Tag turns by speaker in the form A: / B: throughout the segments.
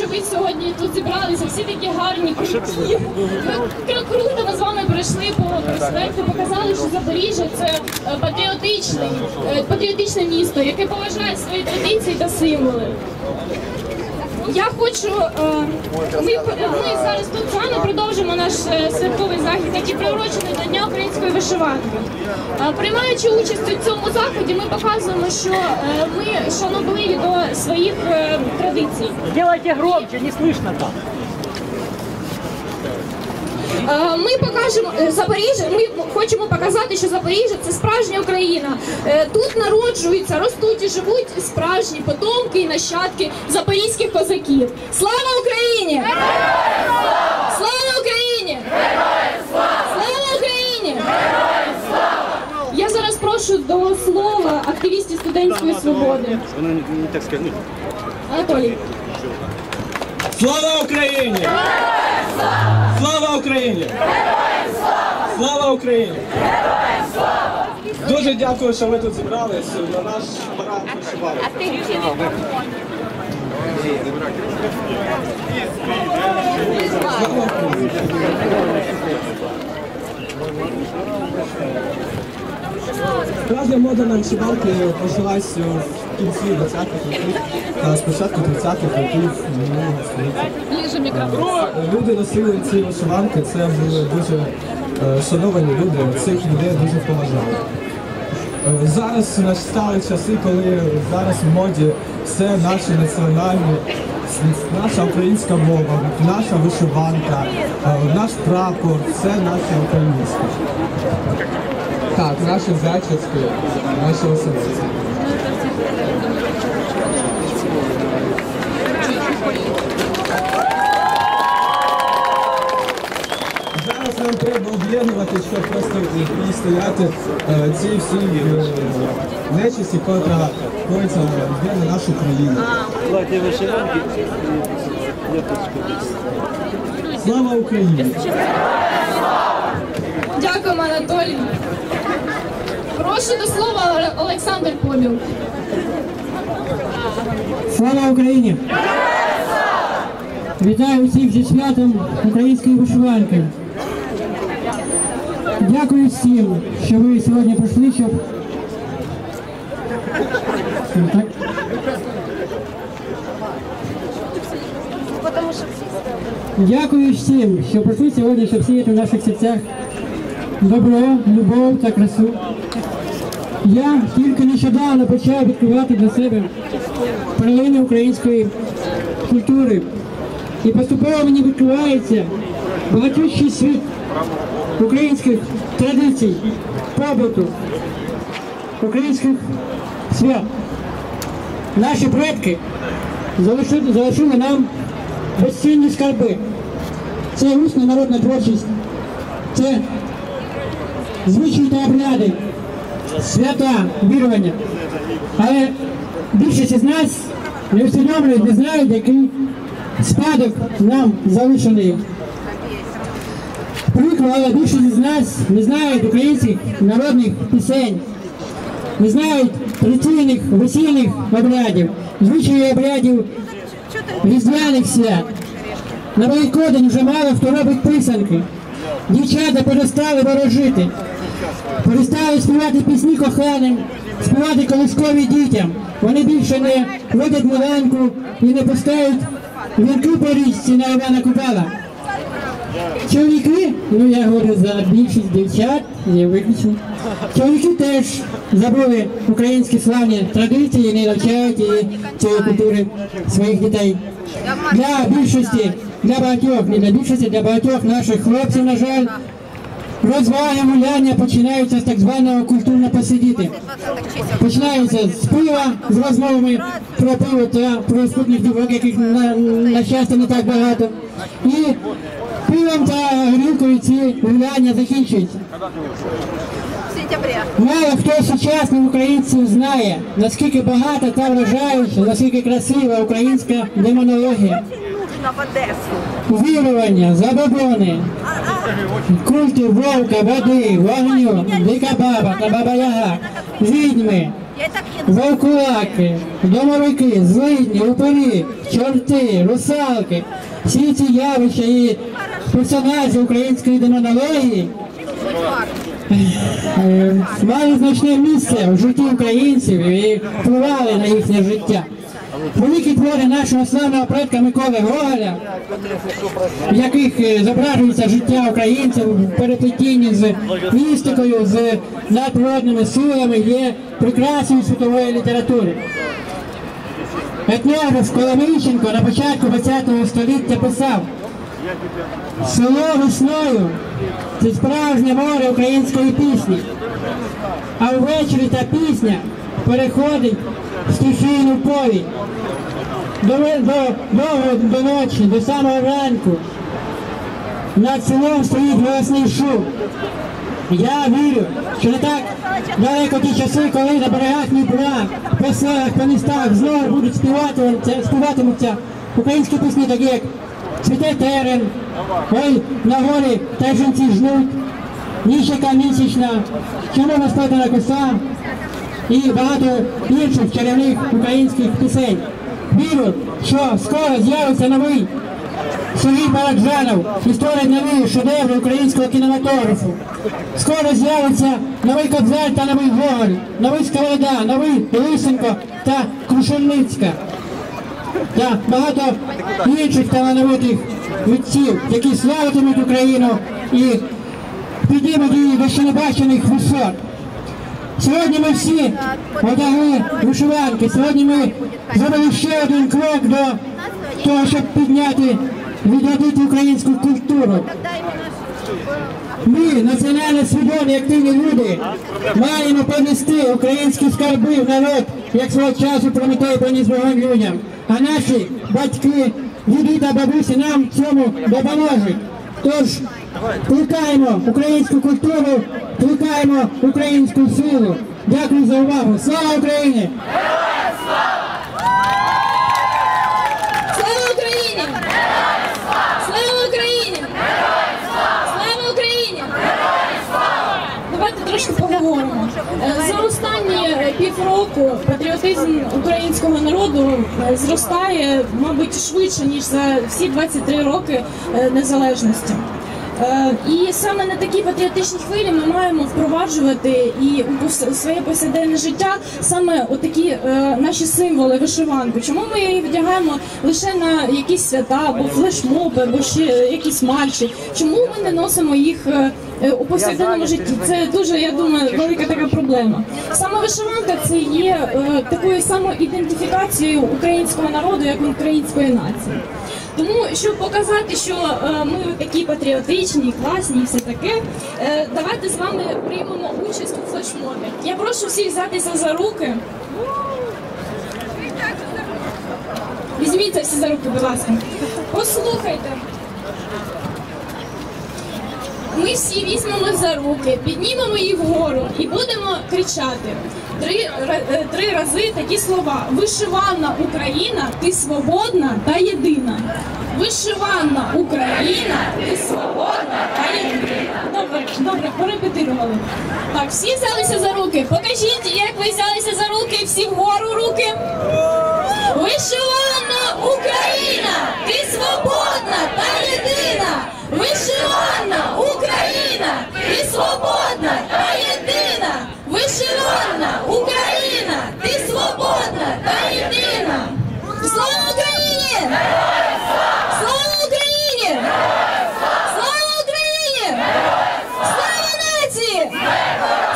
A: що ви сьогодні тут зібралися, всі такі гарні, круті. Ми круто ми з вами пройшли по проспекту, показали, що Запоріжжя це е, патріотичний, е, патріотичне місто, яке поважає свої традиції та символи. Я хочу, е, ми, ми зараз тут з вами продовжимо наш е, святковий захід, який приурочений Дня української вишиванки. Е, Приймаючи участь у цьому заході, ми показуємо, що е, ми шанобливі до своїх е, традицій.
B: Сделайте громче, не слышно там.
A: Ми покажемо Запоріжжя. Ми хочемо показати, що Запоріжжя це справжня Україна. Тут народжуються, ростуть і живуть справжні потомки і нащадки запорізьких козаків. Слава Україні! Слава Україні! Слава Україні! Я зараз прошу до слова активістів студентської свободи.
C: Вона не, так сказать, ну,
A: Анатолій.
D: Слава Україні! Слава Україні! Слава Україні! Дуже дякую, що ви тут зібрались на наш парад вишиванок. Справжня мода на вишиванки почалась в кінці 20-х років та спочатку 30-х років минулого століття. Люди носили ці вишиванки, це були дуже е, шановані люди, цих людей дуже поважали. Е, Зараз настали часи, коли зараз в моді все наші національні, наша українська мова, наша вишиванка, е, наш прапор, все наше українське. Так, наші зачіски, наші особисті. Зараз нам треба об'єднувати, щоб просто і стояти е, ці всі е, нечисті, котра коїться є на нашу країну. Слава Україні!
A: Дякуємо, Анатолій. Прошу до слова Олександр Поміл.
B: Слава Україні! Вітаю всіх зі святом української вишиванки. Дякую всім, що ви сьогодні прийшли, щоб. Так? Дякую всім, що прийшли сьогодні, щоб сіяти в наших серцях добро, любов та красу. Я тільки нещодавно почав відкривати для себе перлини української культури. І поступово мені відкривається багатющий світ українських традицій, побуту, українських свят. Наші предки залишили, залишили нам безцінні скарби. Це усна народна творчість, це звичаї та обряди, свята, вірування. Але більшість із нас не усвідомлюють, не знають, який спадок нам залишений. Прикро, але більшість із нас не знають українських народних пісень, не знають традиційних весільних обрядів, звичаїв обрядів різдвяних свят. На Великодень вже мало хто робить писанки. Дівчата перестали ворожити, перестали співати пісні коханим, співати колискові дітям. Вони більше не водять миленьку і не пускають вінки по річці на Івана Купала. Чоловіки, ну я говорю за більшість дівчат, не виключно. Чоловіки теж забули українські славні традиції, не навчають і цієї культури своїх дітей. Для більшості, для багатьох, не для більшості, для багатьох наших хлопців, на жаль, розваги, гуляння починаються з так званого культурно посидіти. Починаються з пива, з розмовами про пиво та про спутних дівок, яких на, на щастя не так багато. І пивом та горілкою ці гуляння закінчуються. Мало хто сучасних українців знає, наскільки багата та вражаюча, наскільки красива українська демонологія. Вірування, забобони, культи вовка, води, вогню, дика баба та баба яга, відьми. Вовкулаки, домовики, злидні, упорі, чорти, русалки. Всі ці явища і персонажі української демонології е, мали значне місце в житті українців і впливали на їхнє життя. Великі твори нашого славного предка Миколи Гоголя, в яких е, зображується життя українців в переплетінні з містикою, з надприродними силами, є прекрасною світової літератури. Етнограф Коломийченко на початку ХХ століття писав Село весною це справжнє море української пісні, а ввечері та пісня переходить в стихійну повінь. До, до, довго до ночі, до самого ранку. Над селом стоїть голосний шум. Я вірю, що не так далеко ті часи, коли на берегах Дніпра, по селах, по містах знову будуть співати, співатимуться українські пісні, такі як Цвіте терен, ой, на горі та жінці жнуть, ніч місячна, чому розплетена коса і багато інших чарівних українських пісень. Вірю, що скоро з'явиться новий Сергій Параджанов і створить нові шедеври українського кінематографу. Скоро з'явиться новий Кобзар та новий Гоголь, новий Сковорода, новий Лисенко та Крушельницька. Та багато інших талановитих митців, які славитимуть Україну і підіймуть її до небачених висот. Сьогодні ми всі одягли вишиванки. Сьогодні ми зробили ще один крок до того, щоб підняти, відродити українську культуру. Ми, національно свідомі активні люди, маємо понести українські скарби в народ, як свого часу Прометей приніс вогонь людям. А наші батьки, діди та бабусі нам цьому допоможуть. Тож плекаємо українську культуру, плекаємо українську силу. Дякую за увагу. Слава Україні!
A: Слава Україні! Слава Україні! Слава Україні! Давайте трошки поговоримо. Е, За останні е, півроку патріотизм українського народу е, зростає, мабуть, швидше ніж за всі 23 роки е, незалежності. Е, І саме на такі патріотичні хвилі ми маємо впроваджувати і у своє повсякденне життя саме отакі наші символи вишиванку. Чому ми її вдягаємо лише на якісь свята або флешмоби, або ще якісь марші? Чому ми не носимо їх у повсякденному житті? Це дуже, я думаю, велика така проблема. Саме вишиванка це є е, такою самоідентифікацією українського народу як української нації. Тому щоб показати, що е, ми такі патріотичні, класні і все таке, е, давайте з вами приймемо участь у флешмобі. Я прошу всіх взятися за руки. Візьміться всі за руки, будь ласка. Послухайте. Ми всі візьмемо за руки, піднімемо їх вгору і будемо кричати три, е, три рази такі слова: Вишивана Україна, ти свободна та єдина. Вишивана Україна, ти свободна та єдина. Добре, добре, порепетирували. Так, всі взялися за руки. Покажіть, як ви взялися за руки, всі вгору руки. Вишивана Україна, ти свободна та єдина. Вишивана Україна, і свободна та єдина. Вишивана Україна, ти свободна та єдина. Слава Україні! Слава Україні! Слава Україні! Слава нації!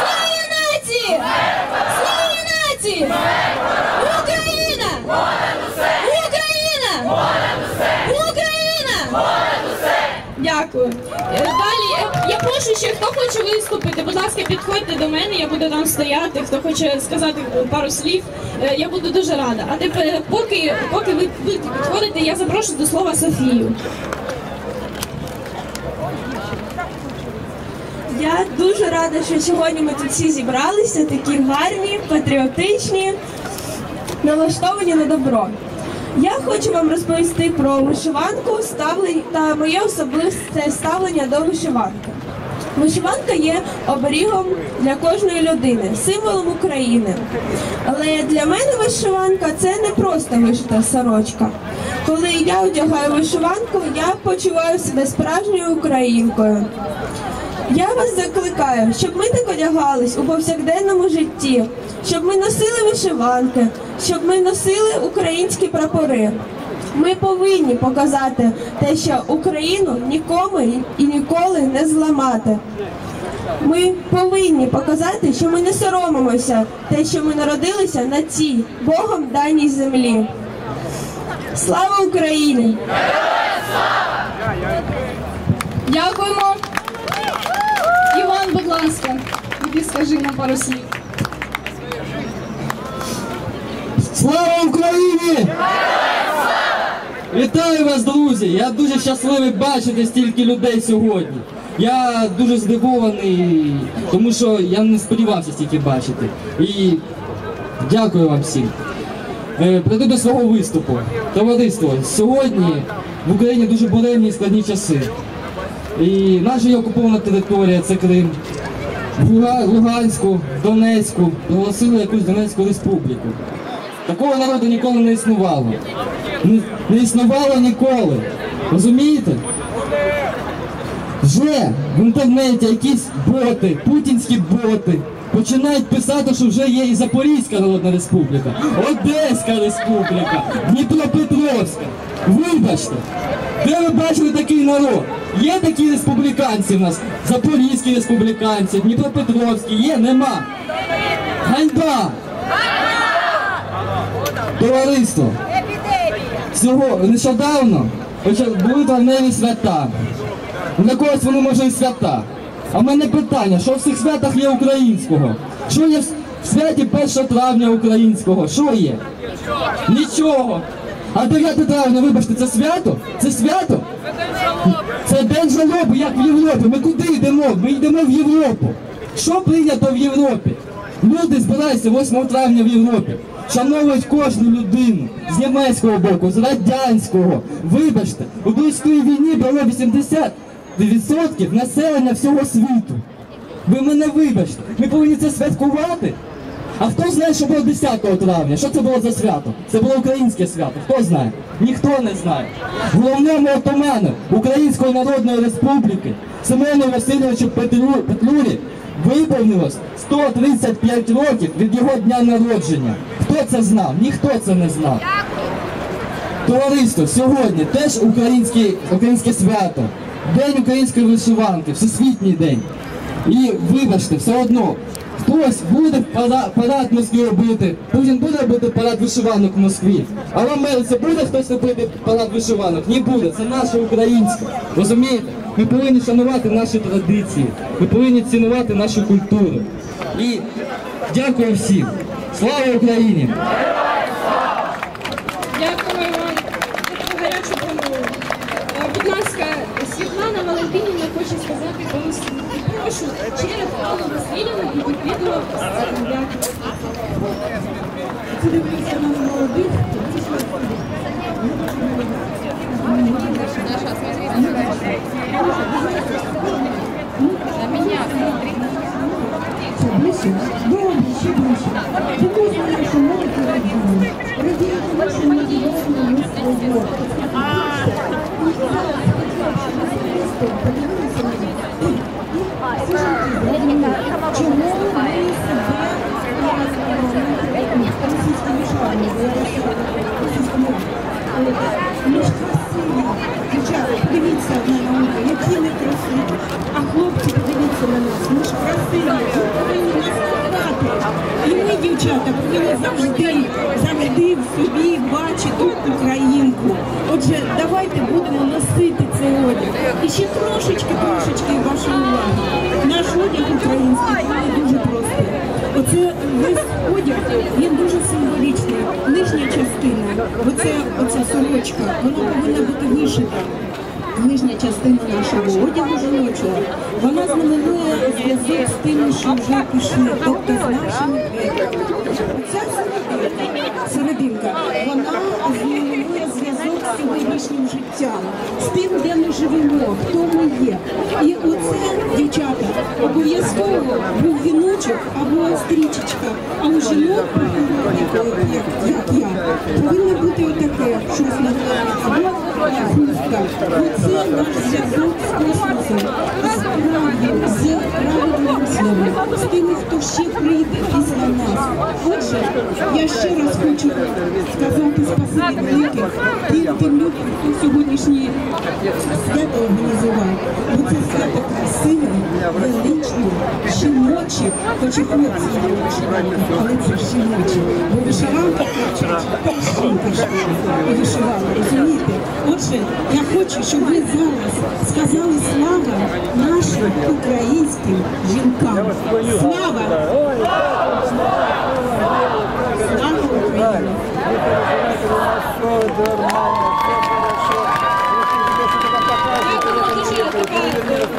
A: Слава нації! Слава нації! Україна! Україна! Україна! Дякую. Е, Далі е, я прошу ще хто хоче виступити. Будь ласка, підходьте до мене, я буду там стояти. Хто хоче сказати пару слів, е, я буду дуже рада. А тепер, поки, поки ви будете підходити, я запрошую до слова Софію.
E: Я дуже рада, що сьогодні ми тут всі зібралися, такі гарні, патріотичні, налаштовані на добро. Я хочу вам розповісти про вишиванку ставлень- та моє особисте ставлення до вишиванки. Вишиванка є оберігом для кожної людини, символом України. Але для мене вишиванка це не просто вишита сорочка. Коли я одягаю вишиванку, я почуваю себе справжньою українкою. Я вас закликаю, щоб ми так одягались у повсякденному житті, щоб ми носили вишиванки, щоб ми носили українські прапори. Ми повинні показати те, що Україну нікому і ніколи не зламати. Ми повинні показати, що ми не соромимося, те, що ми народилися на цій Богом даній землі. Слава Україні!
A: Дякуємо. Іван, будь ласка, іди скажи нам пару слів.
F: Слава Україні! Вітаю вас, друзі! Я дуже щасливий бачити стільки людей сьогодні. Я дуже здивований, тому що я не сподівався стільки бачити. І дякую вам всім. Е, Прийду до свого виступу. Товариство, сьогодні в Україні дуже буремні і складні часи. І наша окупована територія, це Крим. Луганську, Донецьку проголосили якусь Донецьку республіку. Такого народу ніколи не існувало. Не, не існувало ніколи. Розумієте? Вже в інтернеті якісь боти, путінські боти починають писати, що вже є і Запорізька Народна Республіка, Одеська Республіка, Дніпропетровська. Вибачте, де ви бачили такий народ? Є такі республіканці в нас, Запорізькі республіканці, Дніпропетровські, є, нема. Ганьба! Товариство, Всього нещодавно були травневі свята. Для когось вони може і свята. А в мене питання, що в цих святах є українського? Що є в святі 1 травня українського? Що є? Нічого. А 9 травня, вибачте, це свято? Це свято? Це день жалоби, як в Європі. Ми куди йдемо? Ми йдемо в Європу. Що прийнято в Європі? Люди збираються 8 травня в Європі. Шановують кожну людину з німецького боку, з радянського. Вибачте, у близькій війні було 80% населення всього світу. Ви мене вибачте, ми повинні це святкувати. А хто знає, що було 10 травня? Що це було за свято? Це було українське свято. Хто знає? Ніхто не знає. Головному отаману Української Народної Республіки Семену Васильовичу Петлю, Петлюрі виповнилось 135 років від його дня народження. Хто це знав? Ніхто це не знав. Товариство, сьогодні теж українське, свято. День української вишиванки, всесвітній день. І вибачте, все одно, хтось буде пара- парад в Москві робити, Путін буде робити парад вишиванок в Москві. А в Америці буде хтось робити парад вишиванок? Не буде, це наше українське. Розумієте? Ми повинні шанувати наші традиції, ми повинні цінувати нашу культуру. І дякую всім. Слава Україні!
A: Дякуємо вам за таку гарячу промову. Е, Будь ласка, Світлана Валентинівна хоче сказати комусь. Прошу, через Аллу Васильівну і відповідно. Дякую.
G: На меня смотри. Ближе, было еще ближе. Теперь я нашу музыку родину. Родину нашу невероятную мужскую любовь. Thank you. Подивіться на мене, які ми красиві. А хлопці, подивіться на нас, ми ж красиві, ви повинні нас кохати. І ми, дівчата, повинні завжди, завжди в собі бачити українку. Отже, давайте будемо носити цей одяг. І ще трошечки, трошечки вашої уваги. Наш одяг український, він дуже простий. Оце весь одяг, він дуже символічний. Нижня частина, оце, оця сорочка, вона повинна бути вишита. Нижня частина нашого одягу жіночого, вона знаменує зв'язок з тими, що вже пішли, тобто з нашими предками. Оця серединка, вона знаменує зв'язок з сьогоднішнім життям, з тим, де ми живемо, хто ми є. І оце, дівчата, обов'язково був віночок або стрічечка, а у жінок, як я, повинно бути отаке щось на або хустка. Оце наш зв'язок з космосом, з правдою, з тими, хто ще прийде після нас. Отже, я ще раз хочу сказати спасибі велике тим, тим людям, хто сьогоднішнє свято організував. Бо це свято красиве, величне, жіноче, хоч і хлопці є але це жіноче. Бо вишиванка хоче, і вишивала, розумієте? Отже, я хочу, щоб ви зараз сказали слава нашим українським жінкам. Слава! Слава Україні!
A: Дякую, дуже така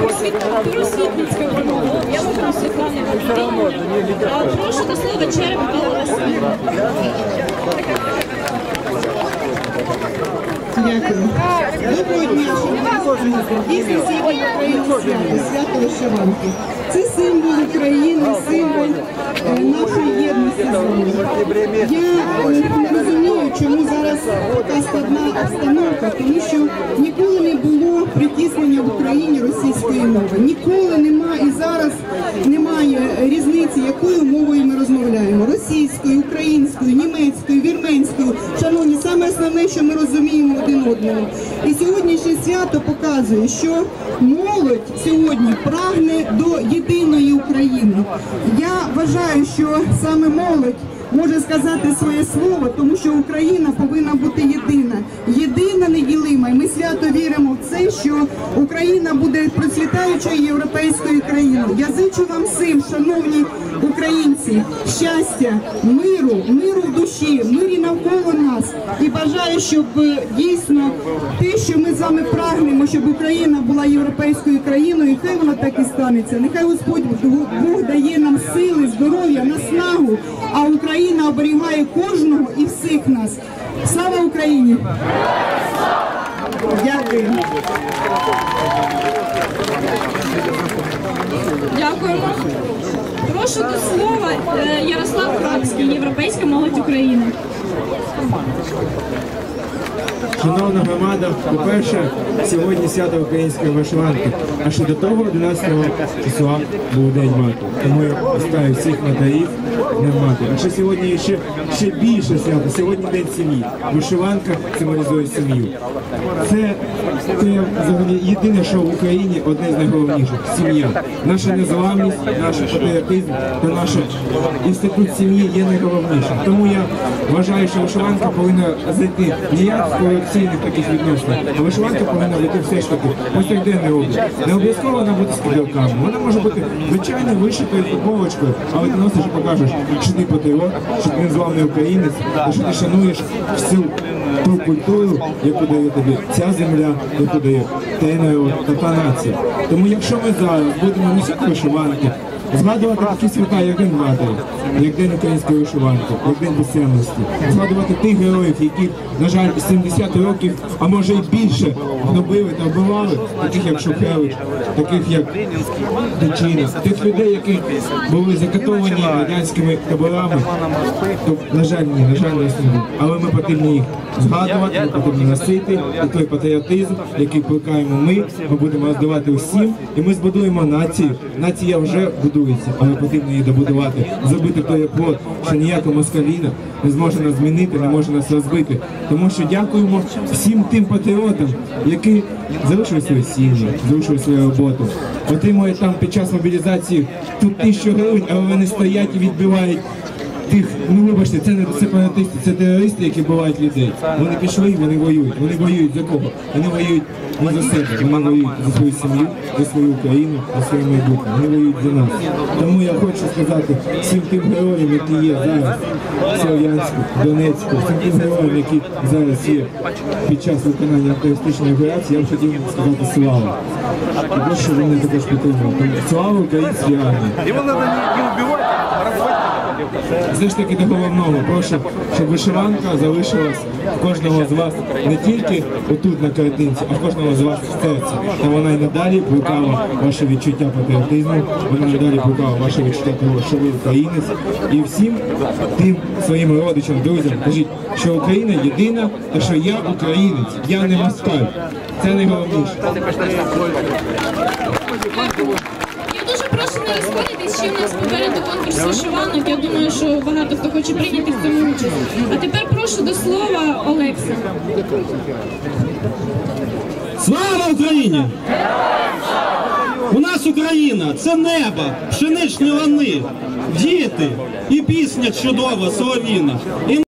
A: просвіт- просвітницька промова. Я вам Світлана Володимирівна. А Прошу до слова череп Білорусина.
G: Дякую. Доброго дня, шановні Дійсно, сьогодні Україна свято, свято вишиванки. Це символ України, символ нашої єдності з. Я не розумію, чому зараз така складна обстановка, тому що ніколи не було притіснення в Україні російської мови. Ніколи нема і зараз немає різниці, якою мовою ми розмовляємо: російською, українською, німецькою, вірменською. Шановні, саме основне, що ми розуміємо один одного. І сьогоднішнє свято показує, що молодь сьогодні прагне до єдиної. Я вважаю, що саме молодь може сказати своє слово, тому що Україна повинна бути єдина, єдина неділима. І ми свято віримо в це, що Україна буде процвітаючою європейською країною. Я зичу вам всім, шановні українці, щастя, миру, миру в душі, мирі навколо нас. І бажаю, щоб е, дійсно те, що ми з вами прагнемо, щоб Україна була європейською країною, і хай воно так і станеться. Нехай Господь Бог дає нам сили, здоров'я, наснагу, а Україна оберігає кожного і всіх нас. Слава Україні! Дякую.
A: Дякуємо. Прошу до слова е, Ярослав Крапський, Європейська молодь України.
H: Шановна громада, по-перше, сьогодні свято української вишиванки, а ще до того 11 числа був День мати. Тому я поставив всіх матерів Днем мати. А ще сьогодні ще, ще більше свято. Сьогодні день сім'ї. Вишиванка символізує сім'ю. Це, це взагалі єдине, що в Україні одне з найголовніших сім'я. Наша незламність, наш патріотизм та наш інститут сім'ї є найголовнішим. Тому я вважаю, що вишиванка повинна зайти не як в колекційних таких відносинах, а вишиванка повинна бути все ж таки повсякденний образ. Не обов'язково вона бути з кидалками. Вона може бути звичайно вишитою футболочкою, але ти носиш і покажеш, що ти патріот, що ти незламний українець, і що ти шануєш всю ту культуру, яку дає тобі ця земля, яку дає те народ та та нація. Тому якщо ми зараз будемо носити вишиванки, згадувати такі свята, як День Матері, як День української вишиванки, як День писемності, згадувати тих героїв, які, на жаль, 70 років, а може і більше, гнобили та вбивали, таких як Шухевич, таких як Дичина, тих людей, які були закатовані радянськими таборами, то, на жаль, ні, на жаль, не існує. Але ми потрібні їх згадувати, ми потрібні носити, і той патріотизм, який плекаємо ми, ми будемо роздавати усім, і ми збудуємо націю. Нація вже будується, але потрібно її добудувати, зробити той оплот, що ніяка москаліна не зможе нас змінити, не може нас розбити. Тому що дякуємо всім тим патріотам, які залишили свої сім'ї, залишили свою роботу, отримують там під час мобілізації тут тисячу гривень, але вони стоять і відбивають тих, ну вибачте, це не сепаратисти, це терористи, які вбивають людей. Вони пішли, вони воюють. Вони воюють за кого? Вони воюють не за себе, вони воюють за свою сім'ю, за свою Україну, за своє майбутнє. Вони воюють за нас. Тому я хочу сказати всім тим героям, які є зараз в Слов'янську, Донецьку, всім тим героям, які зараз є під час виконання антитерористичної операції, я б хотів сказати слава. Прошу, щоб вони також підтримували. Слава українській армії!
C: Его надо не, не убивать, а разводить.
H: Все ж таки до головного, прошу, щоб вишиванка залишилась в кожного з вас не тільки отут на картинці, а кожного з вас в серці. Та вона й надалі плекала ваше відчуття патріотизму, вона надалі плекала ваше відчуття того, що ви українець. І всім тим своїм родичам, друзям, кажіть, що Україна єдина, та що я українець, я не москаль. Це найголовніше.
A: Не розходитись, ще в нас попереду конкурс вишиванок. Я думаю, що багато хто хоче прийняти в цьому участь. А тепер прошу до слова Олекса.
I: Слава Україні! У нас Україна це небо, пшеничні лани, діти і пісня чудова, соловіна. І